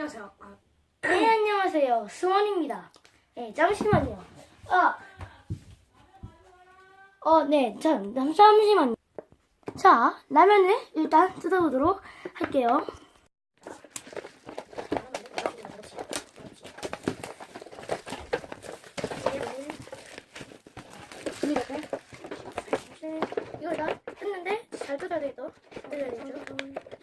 안녕하세요. 아, 네, 안녕하세요. 수원입니다. 네, 잠시만요. 아, 어, 네, 잠, 잠- 잠시만요. 자, 라면을 일단 뜯어보도록 할게요. 이거 일단 했는데 잘 뜯어야 되겠다. 뜯어야 되겠죠?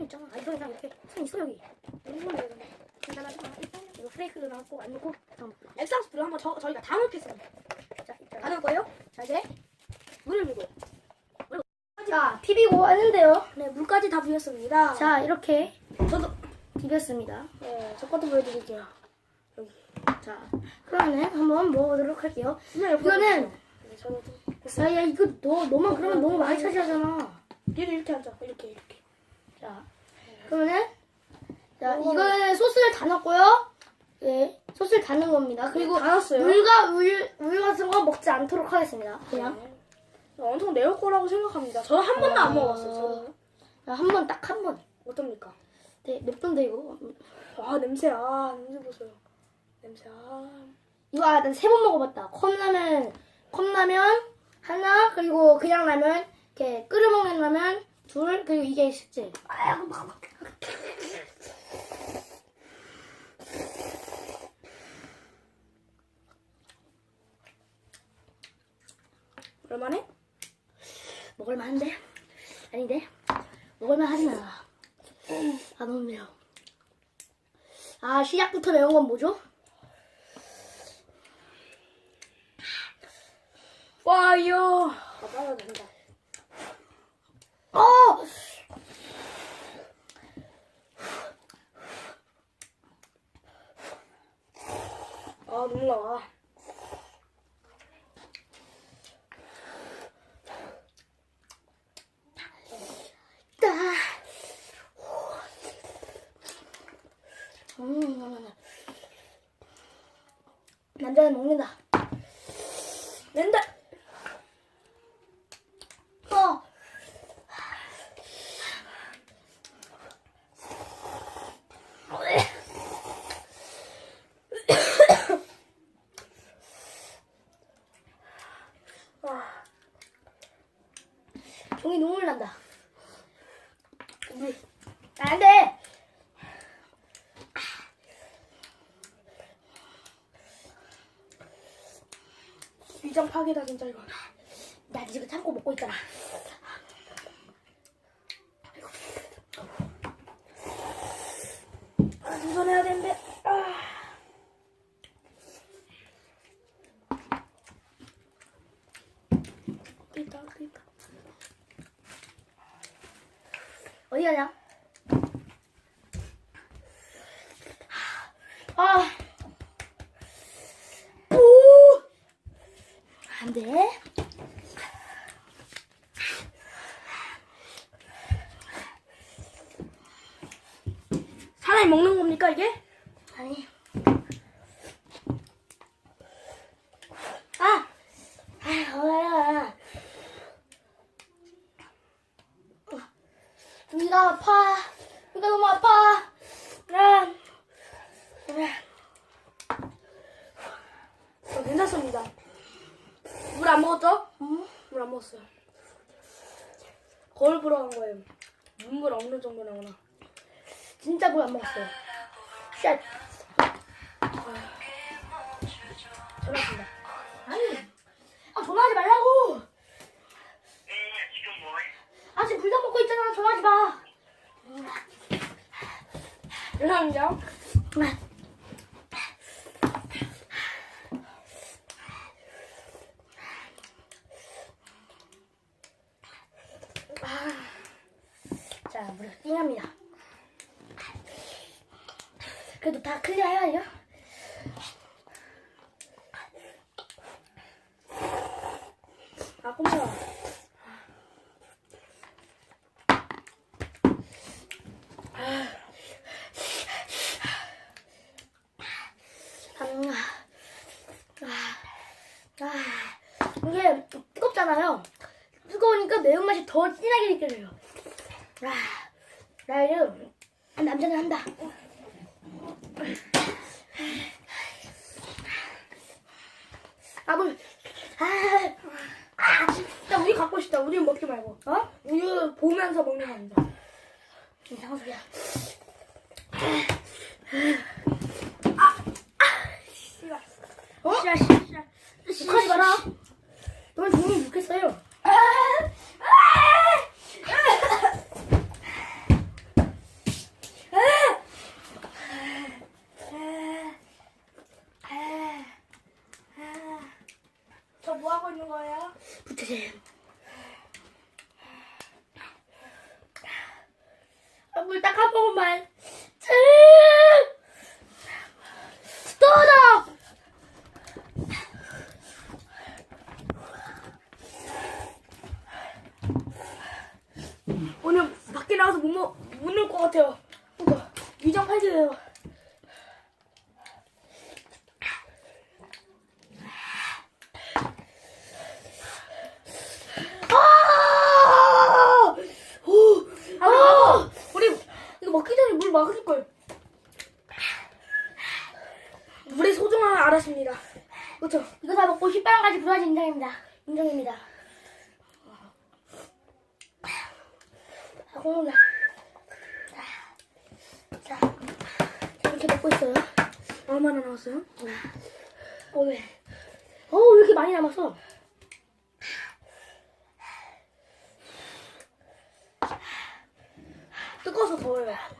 손 있잖아. 그냥 이렇게. 손 있어, 여기. 여기 손 내야 돼. 간단하지 마. 이거 프레이크도 나왔고, 안 넣고. 잠깐만. 엑스하우스를 한번 저, 저희가 다 넣겠습니다. 자, 일단. 다 넣을 거예요? 자, 이제. 물을 밀고. 자, 비비고 왔는데요. 네, 물까지 다 부었습니다. 자, 이렇게 저도, 비볐습니다. 네, 저 것도 보여드릴게요. 자, 그러면 한번 먹어보도록 할게요. 네, 이거는, 네, 저도 좀. 야, 야, 이거 너, 너만 그러면 너무 많이 차지하잖아. 얘를 이렇게 하자. 이렇게. 자, 그러면은, 자. 이거는 소스를 다 넣었고요. 예, 소스를 다 넣은 겁니다. 그리고 다 넣었어요. 물과 우유, 우유 같은 거 먹지 않도록 하겠습니다. 그냥. 네. 엄청 매울 거라고 생각합니다. 저는 한 번도 안 먹어봤어요. 저는. 자, 한 번, 딱 한 번. 어떻습니까? 네, 맵던데, 이거. 아, 냄새, 아, 냄새 보세요. 냄새, 아. 이거 아, 난 세 번 먹어봤다. 컵라면, 컵라면 하나, 그리고 그냥 라면, 이렇게 끓여 먹는 라면 둘, 그리고 이게 식재. 얼마네? 먹을만한데? 아닌데? 먹을만 하진 않아. 아 너무 매워. 아 시작부터 매운 건 뭐죠? 파이어! 아, 빨아도 된다. 어! 아, 눈물 나와. 따. 음, 남자는 먹는다. 낸다! 어. 아, 종이 눈물 난다. 안 돼! 위장 파괴다, 진짜 이거. 나 지금 참고 먹고 있잖아. 아, 도전해야 되는데. 아. 있다, 있다. 어디 가냐? 아. 안 돼. 사람이 먹는 겁니까, 이게? 아니. 아! 아, 뭐야. 위가 아파. 위가 너무 아파. 아. 어, 괜찮습니다. 물안 먹었죠? 응? 물 안 먹었어요. 거울 보러 간 거예요. 눈물 없는 정도 나오나. 진짜 물 안 먹었어요. 쉣. 전화습니다 아니. 아, 전화하지 말라고. 아, 지금 불닭 먹고 있잖아. 전화하지 마. 죄송합니다. 자, 물을 띵합니다. 그래도 다 클리어해야죠. 아. 음, 아, 아. 뜨거우니까 매운맛이 더 진하게 느껴져요. 아, 나 이거 남자는 한다. 아, 뭐, 나 우유 갖고 싶다. 우유 먹지 말고. 어? 우유 보면서 먹는 겁니다. 이상한 소리야. 어? 씨야, 씨야, 씨야. 욕하지 마라. 너만 종이 욕했어요. 저 뭐 하고 있는 거예요? 부채질. 아, 물 딱 한 모금만. 스톱! 오늘 밖에 나가서 못 먹, 못 넣을 것 같아요. 그러니까 위장 팔지예요. 아! 오! 아! 우리 이거 먹기 전에 물 막을 걸. 물의 소중함을 알았습니다. 그렇죠? 이거 다 먹고 휘파람까지 불어야지 인정입니다. 인정입니다. 자, 공룡이야. 자, 자, 이렇게 먹고 있어요. 얼마나 나왔어요? 어, 왜? 어, 왜 이렇게 많이 남았어? 뜨거워서 더워요.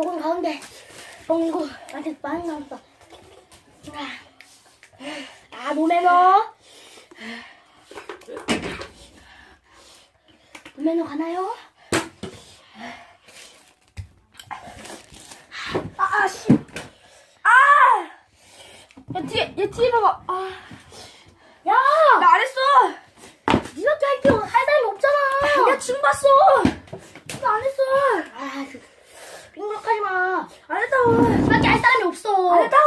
먹은 가운데 먹는 거 아직 많이 남았어. 아, 몸에 넣어. 몸에 넣어 가나요? 아, 아, 씨. 아! 야, 뒤에, 얘 뒤에 봐봐. 아, 야! 나 안 했어! 니밖에 할, 게, 할 사람이 없잖아! 야, 지금 봤어! 나 안 했어! 아, 마. 안 했다고! 니밖에 할 사람이 없어. 안 했다고!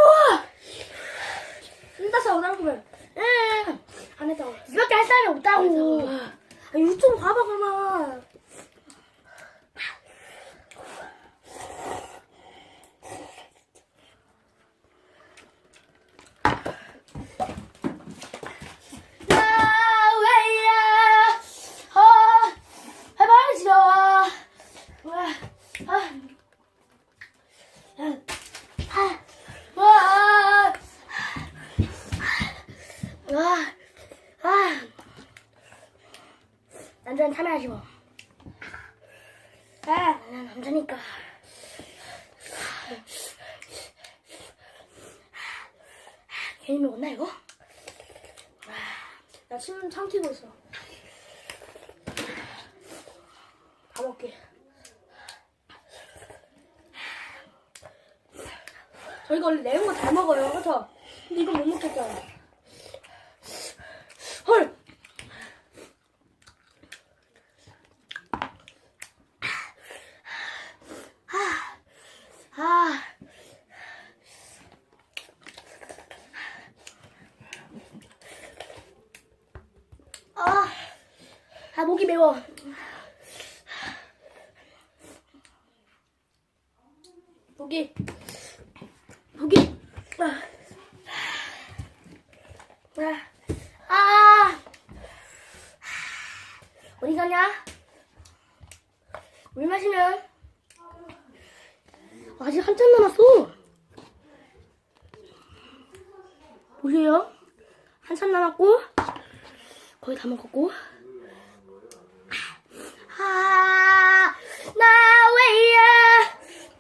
힘다싸고 나보면. 응. 안 했다고. 니밖에 할 사람이 없다고. 아, 유튜브 봐봐, 그러면. 나 왜야? 어, 해봐야지 와. 와, 아, 아, 와, 와, 아. 남자는 참아야지 뭐. 아, 난 남자니까. 괜히 먹었나 이거? 나침 참키고 있어. 다 먹게. 저희가 원래 매운 거 잘 먹어요, 그렇죠? 근데 이건 못 먹겠잖아. 헐! 아. 아. 아, 목이 매워. 여기. 여기. 아. 아. 아. 어디 가냐? 물 마시면 아직 한참 남았어. 보세요. 한참 남았고 거의 다 먹었고. 啊，那位呀、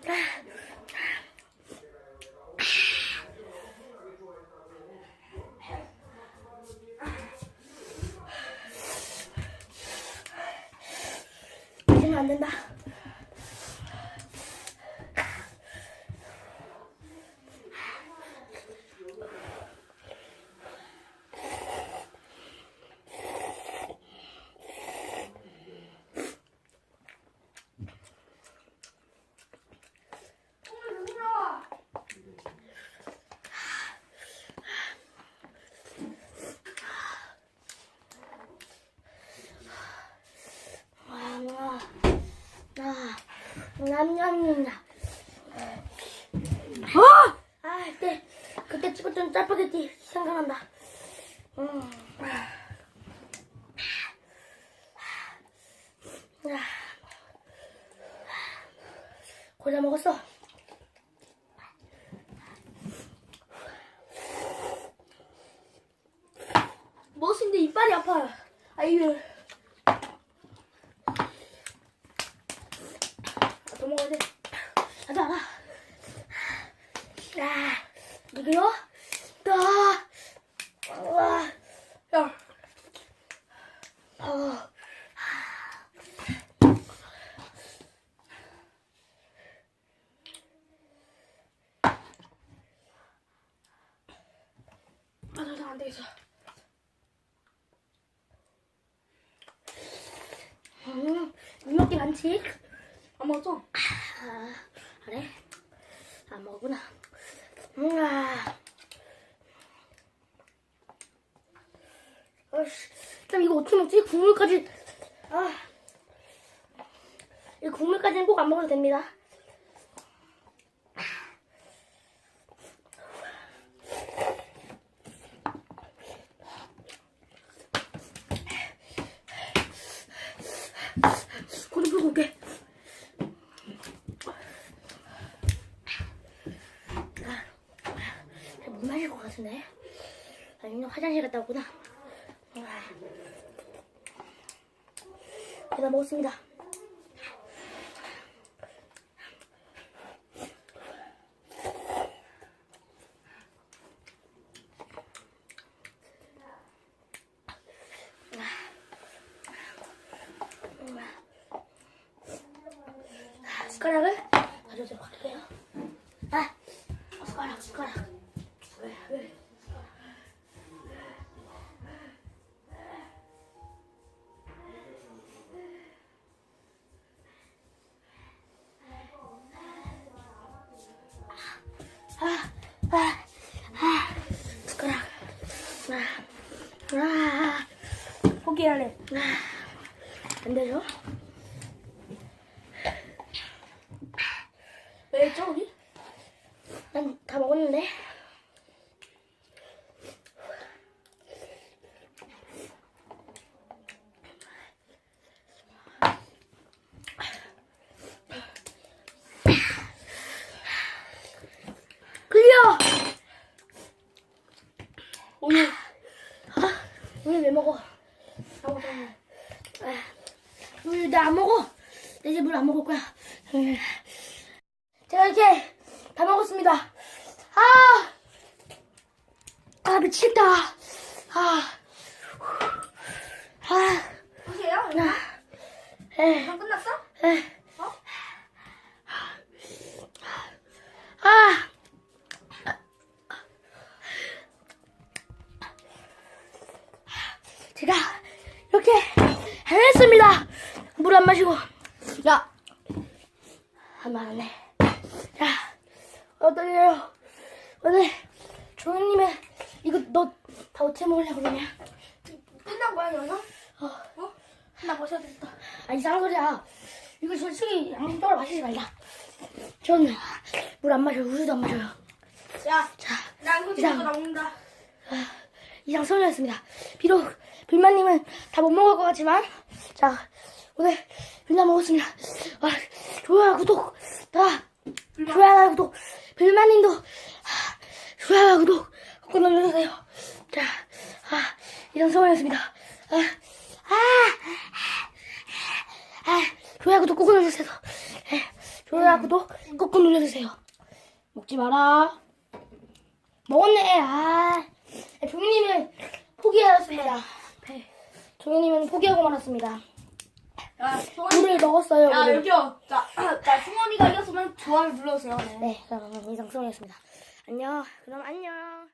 啊，的。 왜야? 냠냠냠. 아! 아, 그때, 그때 찍었던 짜파게티 생각난다. 음. 야. 고자 먹었어. 먹었는데 이빨이 아파요. 아이유. 더 먹어야 돼. 가자, 가. 야, 이거요? 나, 와, 야, 어, 아, 나도 안 되겠어. 음, 이먹기 많지? 안 먹었어? 아, 그래? 안 먹구나. 음, 아. 어이씨, 그럼 이거 어떻게 먹지? 국물까지, 아. 이 국물까지는 꼭 안 먹어도 됩니다. 고좀 풀고 올게. 못 마실 것 같은데? 아니면 화장실 갔다 왔구나. 아, 안 되죠? 왜 했죠, 우리? 난 다 먹었는데. 클리어! 오늘 아, 우유 왜 먹어? 안 먹어. 아, 우유 나안 먹어. 내 이제 물 안 먹을 거야. 음. 제가 이렇게 다 먹었습니다. 아, 아 미치겠다. 아, 아, 끝이에요? 아, 에, 다 끝났어? 에, 어? 아. 제가 이렇게 해냈습니다. 물 안 마시고. 야, 안 말하네. 자, 어떠세요? 오늘 조은님의 이거 너 다 어떻게 먹으려고 그러냐? 영상? 어, 어? 나 마셔야 되겠다. 아 이상한 소리야. 이거 솔직히 양심적으로 마시지 말자. 저는 물 안 마셔요. 우유도 안 마셔요. 야, 자, 난 솔직히 이상. 이거 먹는다. 이상 소리였습니다. 비록 빌마님은 다 못 먹을 것 같지만, 자, 오늘 빌마 먹었습니다. 아, 좋아요, 구독, 다, 좋아요, 구독, 빌마님도, 아, 좋아요, 구독, 꼭 눌러주세요. 자, 아, 이상 소리였습니다. 아, 아, 아, 좋아요, 구독 꼭 눌러주세요. 예, 좋아요, 구독 꼭 눌러주세요. 먹지 마라. 먹었네. 아, 종이님은 포기하였습니다. 네. 종이님은 포기하고 말았습니다. 야, 승원이. 물을 먹었어요. 야, 물을. 여기요. 자, 자, 승원이가 이겼으면 좋아요 눌러주세요. 네. 네, 그럼 이상 수원이었습니다. 안녕. 그럼 안녕.